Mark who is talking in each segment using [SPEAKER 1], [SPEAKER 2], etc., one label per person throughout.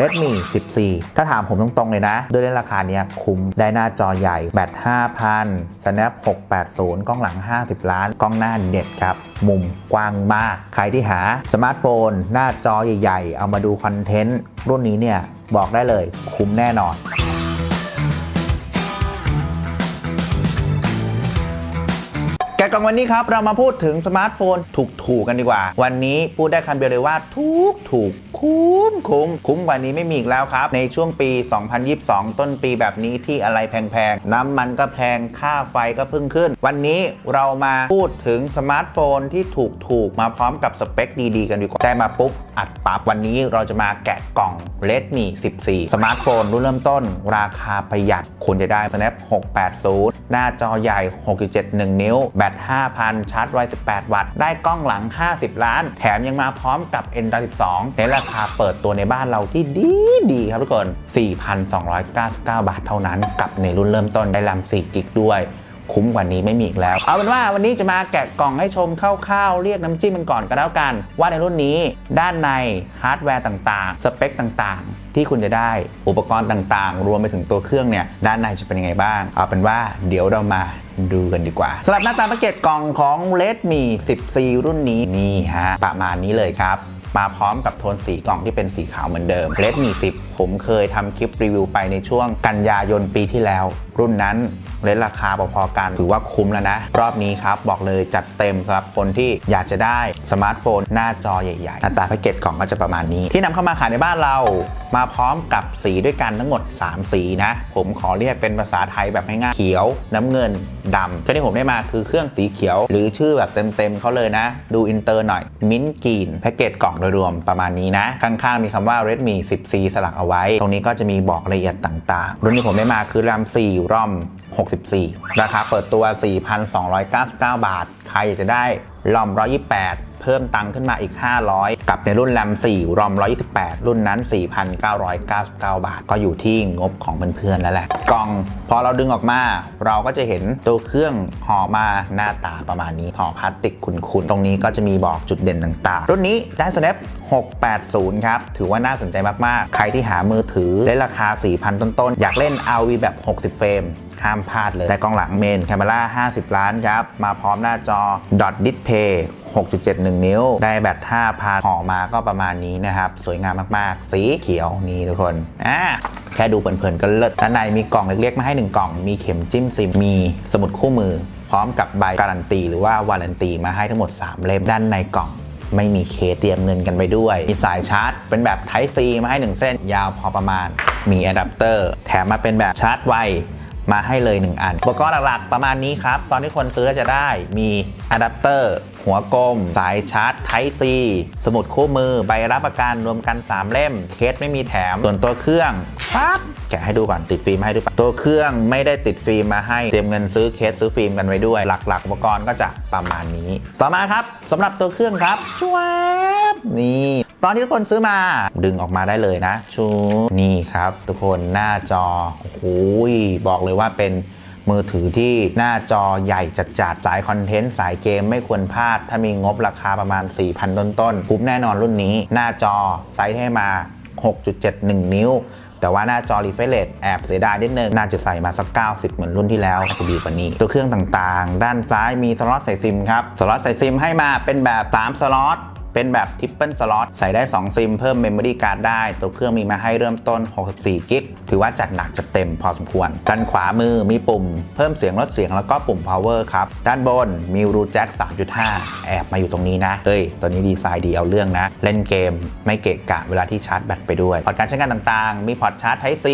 [SPEAKER 1] Redmi 14 ถ้าถามผมตรงๆ เลยนะ ด้วยเล่นราคาเนี้ยคุ้มได้หน้าจอใหญ่แบต5,000 Snap 680 กล้องหลัง 50 ล้าน กล้องหน้าเด็ดครับ มุมกว้างมาก ใครที่หาสมาร์ทโฟน หน้าจอใหญ่ๆ เอามาดูคอนเทนต์ รุ่นนี้เนี่ย บอกได้เลยคุ้มแน่นอน แกะกล่องวันนี้ครับ เรามาพูดถึงสมาร์ทโฟนถูกๆกันดีกว่า วันนี้พูดได้คำเดียวเลยว่าถูกถูกคุ้มคุ้มคุ้มกว่านี้ไม่มีอีกแล้วครับ ในช่วงปี 2022 ต้นปีแบบนี้ที่อะไรแพงๆ น้ำมันก็แพงค่าไฟก็เพิ่งขึ้น วันนี้เรามาพูดถึงสมาร์ทโฟนที่ถูกถูกมาพร้อมกับสเปคดีๆ กันดีกว่าได้มาปุ๊บอัดปั๊บวันนี้เราจะมาแกะกล่อง Redmi 14 สมาร์ทโฟนรุ่นเริ่มต้น ราคาประหยัดคุณจะได้ Snap 680 หน้าจอใหญ่ 6.71 นิ้ว แบต5,000 ชาร์จไว 18 วัตต์ ได้กล้องหลัง 50 ล้าน แถมยังมาพร้อมกับ N12 ในราคาเปิดตัวในบ้านเราที่ดีดีครับทุกคน 4,299 บาทเท่านั้น กับในรุ่นเริ่มต้นได้แรม4กิกด้วย คุ้มกว่านี้ไม่มีอีกแล้ว เอาเป็นว่าวันนี้จะมาแกะกล่องให้ชมคร่าวๆเรียกน้ำจิ้มมันก่อนก็แล้วกัน ว่าในรุ่นนี้ด้านในฮาร์ดแวร์ต่างๆ สเปคต่างๆ ที่คุณจะได้อุปกรณ์ต่างๆ รวมไปถึงตัวเครื่องเนี่ยด้านในจะเป็นยังไงบ้าง เอาเป็นว่าเดี๋ยวเรามาดูกันดีกว่าสำหรับหน้าตาแพ็กเกจกล่องของ Redmi 14รุ่นนี้นี่ฮะประมาณนี้เลยครับมาพร้อมกับโทนสีกล่องที่เป็นสีขาวเหมือนเดิม Redmi 10ผมเคยทำคลิปรีวิวไปในช่วงกันยายนปีที่แล้ว รุ่นนั้นเลนราคาพอๆกันถือว่าคุ้มแล้วนะ รอบนี้ครับ บอกเลยจัดเต็มสำหรับคนที่อยากจะได้สมาร์ทโฟน หน้าจอใหญ่ๆหน้าตาแพ็กเกจกล่องก็จะประมาณนี้ ที่นำเข้ามาขายในบ้านเรา มาพร้อมกับสีด้วยกันทั้งหมด 3 สีนะ ผมขอเรียกเป็นภาษาไทยแบบง่ายๆเขียว น้ำเงินดำที่ผมได้มาคือเครื่องสีเขียว หรือชื่อแบบเต็มๆเขาเลยนะ ดูอินเตอร์หน่อยมิ้นกรีนแพ็กเกจกล่องโดยรวมประมาณนี้นะข้างๆมีคำว่า Redmi 10C สลักเอาไว้ ตรงนี้ก็จะมีบอกรายละเอียดต่างๆ รุ่นที่ผมได้มาคือ RAM 4รอม64 ราคาเปิดตัว 4,299 บาท ใครอยากจะได้ รอม 128 เพิ่มตังค์ขึ้นมาอีก 500 กับในรุ่น RAM 4 ROM 128 รุ่นนั้น 4,999 บาท ก็อยู่ที่งบของเพื่อนๆแล้วแหละ กล่องพอเราดึงออกมา เราก็จะเห็นตัวเครื่องห่อมาหน้าตาประมาณนี้ห่อพลาสติกขุ่นๆ ตรงนี้ก็จะมีบอกจุดเด่นต่างๆ รุ่นนี้ได้ Snap 680 ครับ ถือว่าน่าสนใจมากๆ ใครที่หามือถือได้ราคา 4,000 ต้นๆ อยากเล่น RV แบบ 60 เฟรม ห้ามพลาดเลย แต่กล้องหลังเมนแคม e รา 50 ล้านครับ มาพร้อมหน้าจอ Dot Display 6.71 นิ้ว ได้แบต5,000ห่อมาก็ประมาณนี้นะครับ สวยงามมากๆ สีเขียวนี่ทุกคน อ่า แค่ดูเพลินๆก็เลิศด้านในมีกล่องเล็กๆ มาให้ 1 กล่อง มีเข็มจิ้มซิม มีสมุดคู่มือ พร้อมกับใบการันตี หรือว่าวารันตีมาให้ทั้งหมด 3 เล่ม ด้านในกล่องไม่มีเคสเตรียมเงินกันไปด้วย มีสายชาร์จ เป็นแบบ Type C มาให้ 1 เส้น ยาวพอประมาณ มีอะแดปเตอร์ แถมมาเป็นแบบชาร์จไว มาให้เลย 1 อัน อุปกรณ์หลักๆประมาณนี้ครับ ตอนที่คนซื้อแล้วจะได้มีอะแดปเตอร์หัวกลม สายชาร์จ Type C สมุดคู่มือ ใบรับประกันรวมกัน 3 เล่ม เคสไม่มีแถม ส่วนตัวเครื่องปั๊บแกะให้ดูก่อนติดฟิล์มให้ดูก่อนตัวเครื่องไม่ได้ติดฟิล์มมาให้เตรียมเงินซื้อเคสซื้อฟิล์มกันไว้ด้วย หลักๆ อุปกรณ์ก็จะประมาณนี้ ต่อมาครับสำหรับตัวเครื่องครับชวบนี่ตอนที่ทุกคนซื้อมาดึงออกมาได้เลยนะชูนี่ครับ ทุกคนหน้าจอโอ้โหบอกเลยว่าเป็น มือถือที่หน้าจอใหญ่จัดๆ สายคอนเทนต์สายเกมไม่ควรพลาด ถ้ามีงบราคาประมาณ 4,000 ต้นๆคุ้มแน่นอนรุ่นนี้ หน้าจอไซส์ให้มา 6.71 นิ้ว แต่ว่าหน้าจอ refresh แอบเสียดายนิดนึง น่าจะใส่มาสัก 90 เหมือนรุ่นที่แล้วอาจจะดีกว่านี้ ตัวเครื่องต่างๆ ด้านซ้ายมีสล็อตใส่ซิมครับ สล็อตใส่ซิมให้มาเป็นแบบ 3 สล็อต เป็นแบบทิปเปิลสล็อตใส่ได้ 2 ซิมเพิ่มเมมโมรี่การ์ดได้ ตัวเครื่องมีมาให้เริ่มต้น 64 กิกถือว่าจัดหนักจัดเต็มพอสมควร ด้านขวามือมีปุ่ม เพิ่มเสียงลดเสียงแล้วก็ปุ่ม power ครับ ด้านบนมีรูแจ็ค3.5 แอบมาอยู่ตรงนี้นะเอ้ยตัวนี้ดีไซน์ดีเอาเรื่องนะ เล่นเกมไม่เกะกะเวลาที่ชาร์จแบตไปด้วยพอร์ตการใช้งานต่างๆ มีพอร์ตชาร์จ Type C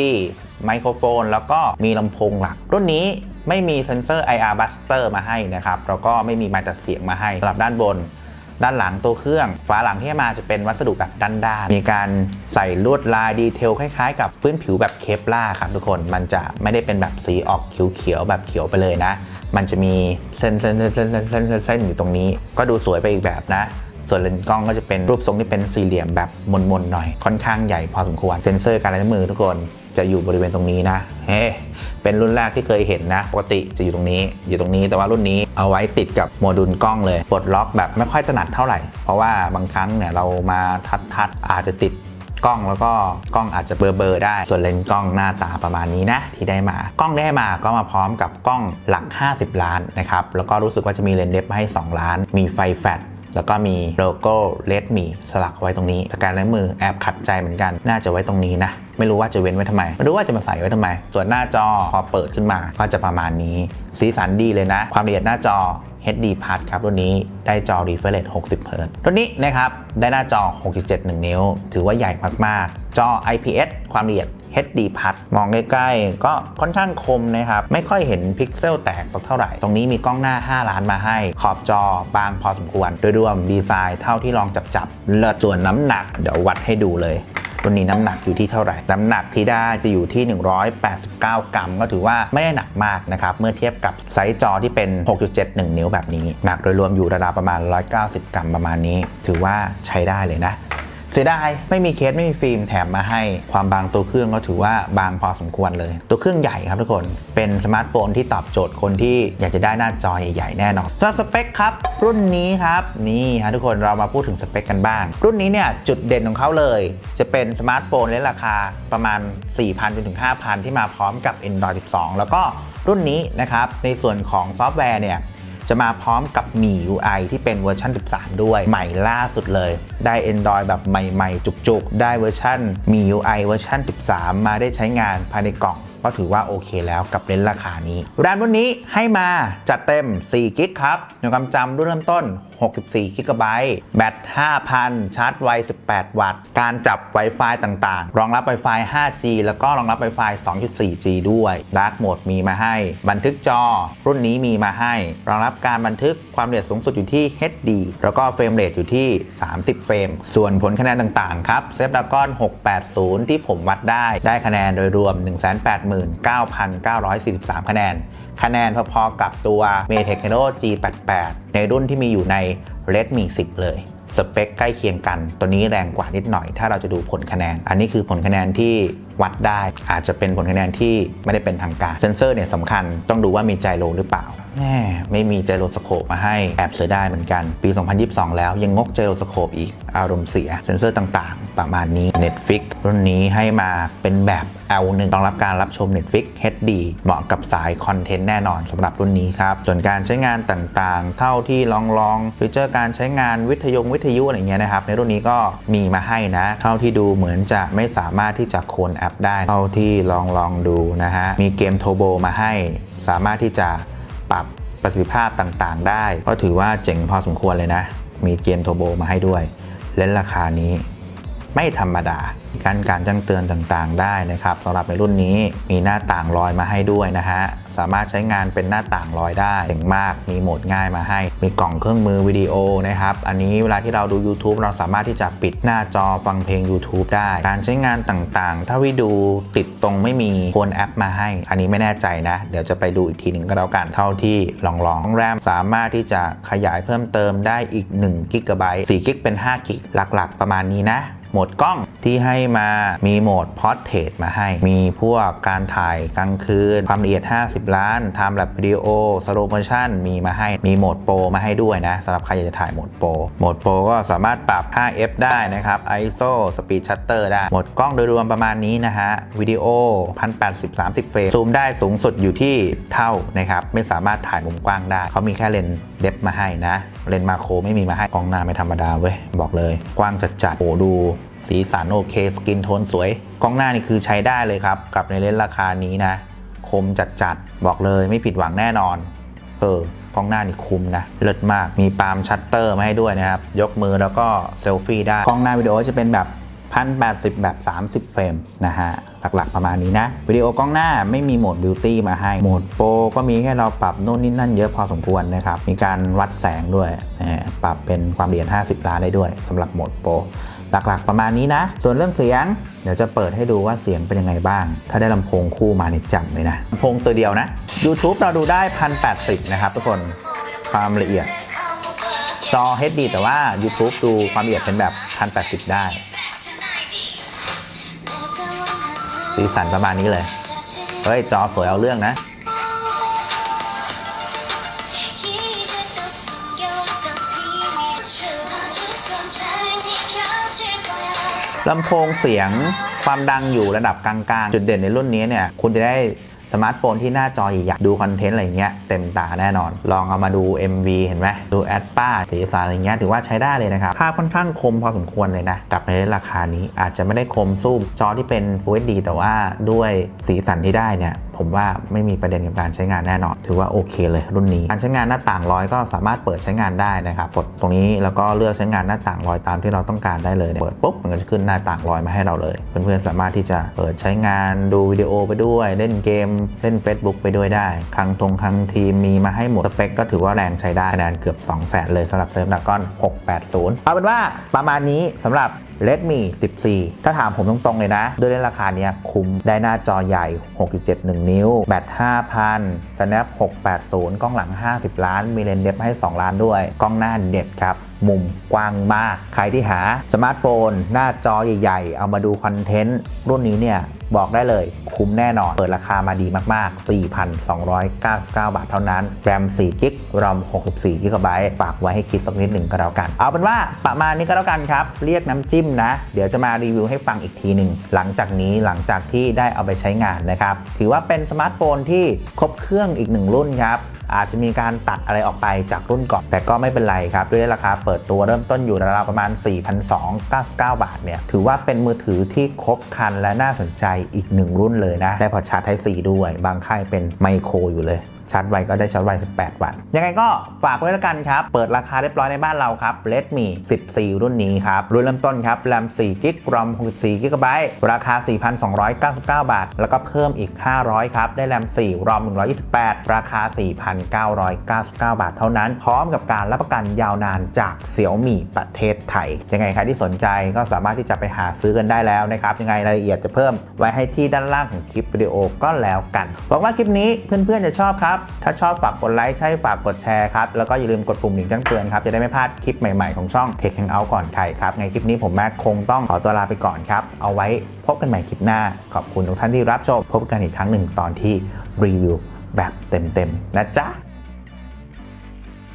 [SPEAKER 1] ไมโครโฟน แล้วก็มีลำโพงหลัก รุ่นนี้ไม่มีเซ็นเซอร์ IR Buster มาให้นะครับแล้วก็ไม่มีไมค์ตัดเสียงมาให้สำหรับด้านบน ด้านหลังตัวเครื่อง ฝาหลังที่มาจะเป็นวัสดุแบบด้านๆ มีการใส่ลวดลายดีเทลคล้ายๆ กับพื้นผิวแบบเคปล่าครับทุกคน มันจะไม่ได้เป็นแบบสีออกเขียวๆแบบเขียวไปเลยนะ มันจะมีเส้นๆๆๆๆๆๆอยู่ตรงนี้ ก็ดูสวยไปอีกแบบนะส่วนเลนส์กล้องก็จะเป็นรูปทรงที่เป็นสี่เหลี่ยมแบบมนๆหน่อย ค่อนข้างใหญ่พอสมควร เซ็นเซอร์การล้างมือทุกคน จะอยู่บริเวณตรงนี้นะเฮ้เป็นรุ่นแรกที่เคยเห็นนะปกติจะอยู่ตรงนี้ อยู่ตรงนี้แต่ว่ารุ่นนี้เอาไว้ติดกับโมดูลกล้องเลยปลดล็อกแบบไม่ค่อยถนัดเท่าไหร่ เพราะว่าบางครั้งเนี่ยเรามาทัดทัดๆอาจจะติดกล้องแล้วก็กล้องอาจจะเบลอเบอร์ได้ ส่วนเลนส์กล้องหน้าตาประมาณนี้นะที่ได้มา กล้องได้มาก็มาพร้อมกับกล้องหลัก 50 ล้านนะครับแล้วก็รู้สึกว่าจะมีเลนส์เดฟมาให้ 2 ล้าน มีไฟแฟลชแล้วก็มีโลโก้เลดมีสลักไว้ตรงนี้แต่การล้างมือแอบขัดใจเหมือนกัน น่าจะไว้ตรงนี้นะ ไม่รู้ว่าจะเว้นไว้ทำไม ไม่รู้ว่าจะมาใส่ไว้ทำไม ส่วนหน้าจอพอเปิดขึ้นมาก็จะประมาณนี้ สีสันดีเลยนะ ความละเอียดหน้าจอ HD Plus ครับรุ่นนี้ได้จอ refresh 60 Hz รุ่นนี้นะครับได้หน้าจอ 6.71 นิ้ว ถือว่าใหญ่มากๆ จอ IPS ความละเอียด HD Plus มองใกล้ๆ ก็ค่อนข้างคมนะครับ ไม่ค่อยเห็นพิกเซลแตกสักเท่าไหร่ ตรงนี้มีกล้องหน้า 5 ล้านมาให้ ขอบจอบางพอสมควร โดยรวมดีไซน์เท่าที่ลองจับๆเลิศส่วนน้ำหนัก เดี๋ยววัดให้ดูเลย วันนี้น้ำหนักอยู่ที่เท่าไหร่ น้ำหนักที่ได้จะอยู่ที่ 189 กรัม ก็ถือว่าไม่ได้หนักมากนะครับ เมื่อเทียบกับไซส์จอที่เป็น 6.71 นิ้วแบบนี้ หนักโดยรวมอยู่ระดับประมาณ 190 กรัมประมาณนี้ ถือว่าใช้ได้เลยนะ เสียดายไม่มีเคสไม่มีฟิล์มแถมมาให้ความบางตัวเครื่องก็ถือว่าบางพอสมควรเลย ตัวเครื่องใหญ่ครับทุกคนเป็นสมาร์ทโฟนที่ตอบโจทย์คนที่อยากจะได้หน้าจอใหญ่ๆแน่นอนสำหรับสเปคครับ รุ่นนี้ครับ นี่ฮะทุกคนเรามาพูดถึงสเปคกันบ้าง รุ่นนี้เนี่ยจุดเด่นของเขาเลย จะเป็นสมาร์ทโฟนในราคาประมาณ 4,000จนถึง5,000 ที่มาพร้อมกับ Android 12 แล้วก็รุ่นนี้นะครับในส่วนของซอฟต์แวร์เนี่ย จะมาพร้อมกับมี UI ที่เป็นเวอร์ชัน 13 ด้วย ใหม่ล่าสุดเลย ได้ Android แบบใหม่ ๆ จุก ๆ ได้เวอร์ชันมี UI เวอร์ชัน 13 มาได้ใช้งานภายในกล่อง ก็ถือว่าโอเคแล้วกับเลนส์ราคานี้แรนด์รุ่นนี้ให้มาจัดเต็ม 4 กิกครับในความจำรุ่นเริ่มต้น 64 กิกะไบต์แบต 5,000 ชาร์จไว 18 วัตต์ การจับ Wi-Fi ต่างๆ รองรับ Wi-Fi 5G แล้วก็รองรับ Wi-Fi 2.4G ด้วย Dark Mode มีมาให้ บันทึกจอ รุ่นนี้มีมาให้ รองรับการบันทึกความละเอียดสูงสุดอยู่ที่ HD แล้วก็เฟรมเรทอยู่ที่ 30 เฟรม ส่วนผลคะแนนต่างๆ ครับ Snapdragon 680 ที่ผมวัดได้ ได้คะแนนโดยรวม 188 189,943 คะแนน คะแนนพอๆกับตัว m e t e c h n o G88 ในรุ่นที่มีอยู่ใน Redmi 10 เลย สเปคใกล้เคียงกัน ตัวนี้แรงกว่านิดหน่อย ถ้าเราจะดูผลคะแนน อันนี้คือผลคะแนนที่ วัดได้ อาจจะเป็นผลคะแนนที่ไม่ได้เป็นทางการเซนเซอร์เนี่ยสำคัญต้องดูว่ามีไจโรหรือเปล่าแน่ไม่มีไจโรสโคปมาให้แอบเสียได้เหมือนกัน ปี 2022 แล้วยังงกไจโรสโคปอีกอารมณ์เสีย เซนเซอร์ต่างๆ ประมาณนี้ Netflix รุ่นนี้ให้มาเป็นแบบ L1 รองรับการรับชม Netflix HD เหมาะกับสายคอนเทนต์แน่นอนสำหรับรุ่นนี้ครับ ส่วนการใช้งานต่างๆ เท่าที่ลองลองฟีเจอร์การใช้งานวิทยุวิทยุอะไรเงี้ยนะครับ ในรุ่นนี้ก็มีมาให้นะ เท่าที่ดูเหมือนจะไม่สามารถที่จะโคลนแอปได้เท่าที่ลองลองดูนะฮะมีเกมโทโบมาให้ สามารถที่จะปรับประสิทธิภาพต่างๆ ได้ ก็ถือว่าเจ๋งพอสมควรเลยนะ มีเกมโทโบมาให้ด้วย เล่นราคานี้ ไม่ธรรมดา การการแจ้งเตือนต่างๆ ได้นะครับสำหรับในรุ่นนี้มีหน้าต่างลอยมาให้ด้วยนะฮะสามารถใช้งานเป็นหน้าต่างลอยได้เจ๋งมาก มีโหมดง่ายมาให้ มีกล่องเครื่องมือวิดีโอนะครับ อันนี้เวลาที่เราดู YouTube เราสามารถที่จะปิดหน้าจอฟังเพลง YouTube ได้ การใช้งานต่างๆ ถ้าวิดูติดตรงไม่มีโฟนแอปมาให้ อันนี้ไม่แน่ใจนะ เดี๋ยวจะไปดูอีกทีหนึ่งก็แล้วกัน เท่าที่ลองลองแรมสามารถที่จะขยายเพิ่มเติมได้อีก1กิกะไบต์4กิกเป็น5กิกหลัก ๆ ประมาณนี้นะ โหมดกล้องที่ให้มามีโหมดพอ r t เท t มาให้ มีพวกการถ่ายกลางคืน ความละเอียด 50 ล้าน Time Lapse Video Slow Motion มีมาให้มีโหมดโปรมาให้ด้วยนะสำหรับใครอยากจะถ่ายโหมดโปรโหมดโปรก็สามารถปรับ 5f ได้นะครับ ISO Speed Shutter ได้โหมดกล้องโดยรวมประมาณนี้นะฮะวิดีโอ 1080 30 เฟรมซูมได้สูงสุดอยู่ที่เท่านะครับไม่สามารถถ่ายมุมกว้างได้เขามีแค่เลนส์เดฟมาให้นะเลนส์มาโครไม่มีมาให้กล้องหน้าไม่ธรรมดาเว้ยบอกเลย กว้างจัดจัดโอ้ดูสีสันโอเค สกินโทนสวย กล้องหน้านี่คือใช้ได้เลยครับ กับในเลนส์ราคานี้นะ คมจัดจัดๆ บอกเลยไม่ผิดหวังแน่นอน เออกล้องหน้านี่คุ้มนะ เลิศมาก มีปาล์มชัตเตอร์มาให้ด้วยนะครับ ยกมือแล้วก็เซลฟี่ได้ กล้องหน้าวิดีโอจะเป็นแบบ1080 แบบ 30 เฟรมนะฮะ หลักๆประมาณนี้นะ วิดีโอกล้องหน้าไม่มีโหมดบิวตี้มาให้ โหมดโปรก็มีให้เราปรับโน่นนี่นั่นเยอะพอสมควรนะครับ มีการวัดแสงด้วย ปรับเป็นความละเอียด 50 ล้านได้ด้วยสำหรับโหมดโปร หลักๆ ประมาณนี้นะ ส่วนเรื่องเสียง เดี๋ยวจะเปิดให้ดูว่าเสียงเป็นยังไงบ้าง ถ้าได้ลำโพงคู่มาเนี่ยจังเลยนะลำโพงตัวเดียวนะ YouTube เราดูได้ 1080 นะครับทุกคนความละเอียดจอ HD แต่ว่า YouTube ดูความละเอียดเป็นแบบ 1080 ได้สีสันประมาณนี้เลย เฮ้ย จอสวยเอาเรื่องนะ ลำโพงเสียงความดังอยู่ระดับกลางๆ จุดเด่นในรุ่นนี้เนี่ยคุณจะได้สมาร์ทโฟนที่หน้าจอใหญ่ดูคอนเทนต์อะไรเงี้ยเต็มตาแน่นอน ลองเอามาดู MV เห็นไหมดูแอดป้าสีสันอะไรเงี้ยถือว่าใช้ได้เลยนะครับ ภาพค่อนข้างคมพอสมควรเลยนะ กับในราคานี้อาจจะไม่ได้คมสู้จอที่เป็น Full HD แต่ว่าด้วยสีสันที่ได้เนี่ย ผมว่าไม่มีประเด็นกับการใช้งานแน่นอน ถือว่าโอเคเลยรุ่นนี้ การใช้งานหน้าต่างร้อยก็สามารถเปิดใช้งานได้นะครับกดตรงนี้แล้วก็เลือกใช้งานหน้าต่างร้อยตามที่เราต้องการได้เลยเปิดปุ๊บมันก็จะขึ้นหน้าต่างร้อยมาให้เราเลย เพื่อนๆสามารถที่จะเปิดใช้งานดูวิดีโอไปด้วย เล่นเกม เล่น Facebook ไปด้วยได้ครั้งทงครั้งทีมมีมาให้หมดสเปคก็ถือว่าแรงใช้ได้คะแนนเกือบ2 0 0 0 0เลยสำหรับเซิร์ฟดากอน680 เอาเป็นว่าประมาณนี้สำหรับ Redmi 14 ถ้าถามผมตรงๆเลยนะ ด้วยราคาเนี้ยคุ้มได้หน้าจอใหญ่ 6.71 นิ้ว แบต 5,000 Snap 680 กล้องหลัง 50 ล้าน มีเลนส์เด็บให้ 2 ล้านด้วย กล้องหน้าเด็ดครับมุมกว้างมาก ใครที่หาสมาร์ทโฟน หน้าจอใหญ่ ๆ เอามาดูคอนเทนต์รุ่นนี้เนี่ย บอกได้เลยคุ้มแน่นอน เปิดราคามาดีมาก ๆ 4,299 บาทเท่านั้น แรม4กิกรอม64กิกะไบต์ฝากไว้ให้คิดสักนิดหนึ่งก็แล้วกัน เอาเป็นว่าประมาณนี้ก็แล้วกันครับ เรียกน้ำจิ้มนะ เดี๋ยวจะมารีวิวให้ฟังอีกทีหนึ่ง หลังจากนี้หลังจากที่ได้เอาไปใช้งานนะครับ ถือว่าเป็นสมาร์ทโฟนที่ครบเครื่องอีกหนึ่งรุ่นครับ อาจจะมีการตัดอะไรออกไปจากรุ่นก่อน แต่ก็ไม่เป็นไรครับ ด้วยราคาเปิดตัวเริ่มต้นอยู่ราวประมาณ 4,299 บาทเนี่ยถือว่าเป็นมือถือที่ครบคันและน่าสนใจอีกหนึ่งรุ่นเลยนะ ได้พอร์ตชาร์จไท p C ด้วย บางค่ายเป็นไมโครอยู่เลย ชาร์จไวก็ได้ชาร์จไว 18 วัตต์ ยังไงก็ฝากไว้แล้วกันครับ เปิดราคาเรียบร้อยในบ้านเราครับ Redmi 14 รุ่นนี้ครับ รุ่นเริ่มต้นครับแรม4กิกรอม64กิกะไบต์ราคา 4,299 บาท แล้วก็เพิ่มอีก 500 ครับ ได้แรม4รอม128 ราคา 4,999 บาทเท่านั้น พร้อมกับการรับประกันยาวนานจากเสี่ยวมี่ประเทศไทย ยังไงใครที่สนใจก็สามารถที่จะไปหาซื้อกันได้แล้วนะครับ ยังไงรายละเอียดจะเพิ่มไว้ให้ที่ด้านล่างของคลิปวิดีโอก็แล้วกันหวังว่าคลิปนี้เพื่อนๆจะชอบครับถ้าชอบฝากกดไลค์ใช่ฝากกดแชร์ครับ แล้วก็อย่าลืมกดปุ่มหนึ่งแจ้งเตือนครับ จะได้ไม่พลาดคลิปใหม่ๆของช่อง Tech Hangout ก่อนใครครับ ในคลิปนี้ผมแม็กคงต้องขอตัวลาไปก่อนครับ เอาไว้พบกันใหม่คลิปหน้า ขอบคุณทุกท่านที่รับชม พบกันอีกครั้งหนึ่งตอนที่รีวิวแบบเต็มๆนะจ๊ะ